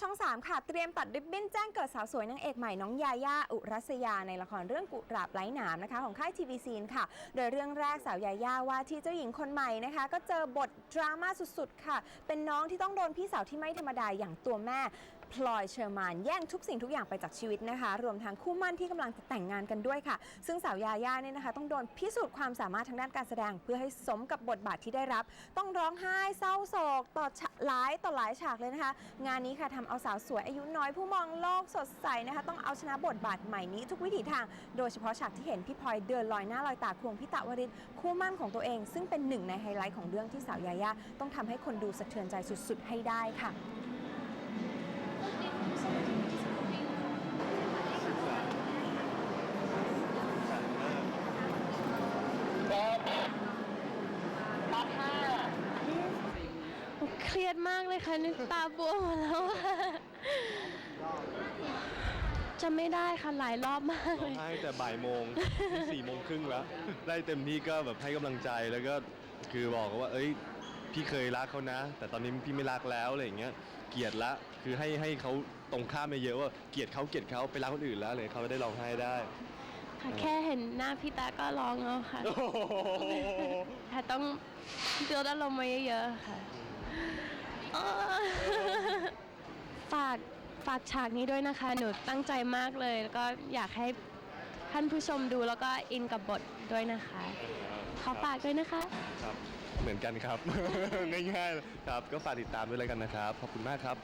ช่อง 3 ค่ะ เตรียมตัดริบบิ้นแจ้งเกิดสาวสวยนางเอกใหม่น้องยาย่าอุรัสยาในละครเรื่องกุหลาบไร้หนามนะคะของค่ายทีวีซีนค่ะ โดยเรื่องแรกสาวยาย่าว่าที่เจ้าหญิงคนใหม่นะคะ ก็เจอบทดราม่าสุดๆ ค่ะ เป็นน้องที่ต้องโดนพี่สาวที่ไม่ธรรมดาอย่างตัวแม่ พลอยเชอร์มานแย่งทุกสิ่งทุกอย่างไปจากชีวิตนะคะ รวมทั้งคู่มั่นที่กำลังจะแต่งงานกันด้วยค่ะ ซึ่งสาวยาย่าเนี่ยนะคะ ต้องโดนพิสูจน์ความสามารถทางด้านการแสดง เพื่อให้สมกับบทบาทที่ได้รับ ต้องร้องไห้เศร้าโศกต่อหลายต่อหลายฉากเลยนะคะ งานนี้ค่ะทำเอาสาวสวยอายุน้อยผู้มองโลกสดใสนะคะ ต้องเอาชนะบทบาทใหม่นี้ทุกวิถีทาง โดยเฉพาะฉากที่เห็นพี่พลอยเดินลอยหน้าลอยตาควงพิตะวริศคู่มั่นของตัวเอง ซึ่งเป็นหนึ่งในไฮไลท์ของเรื่องที่สาวยาย่าต้องทำให้คนดูสะเทือนใจสุด ๆ ให้ได้ค่ะ เครียดมากเลยค่ะนึกตาบวมหมดแล้วอะจำไม่ได้ค่ะหลายรอบมากร้เลองย ไห้แต่บ่ายโมงนี่สี่โมงครึ่งแล้ว ได้เต็มที่ก็แบบให้กำลังใจแล้วก็คือบอกว่า เอ้ย พี่เคยรักเขานะ แต่ตอนนี้พี่ไม่รักแล้วอะไรอย่างเงี้ยเกลียดละ คือให้ให้เขาตรงข้ามไปเยอะว่าเกลียดเขาเกลียดเขาไปรักคนอื่นแล้วเลยเขาได้ร้องไห้ได้ ค่ะแค่เห็นหน้าพี่ตาก็ร้องแล้วค่ะโอ้โหแต่ต้องเตือนอารมณ์มาเยอะๆค่ะ เออฝากฝากฉากนี้ด้วยนะคะ หนูตั้งใจมากเลย แล้วก็อยากให้ท่านผู้ชมดูแล้วก็อินกับบทด้วยนะคะ ขอฝากด้วยนะคะ ครับ เหมือนกันครับ ง่ายๆครับ ก็ฝากติดตามด้วยแล้วกันนะครับ ขอบคุณมากครับ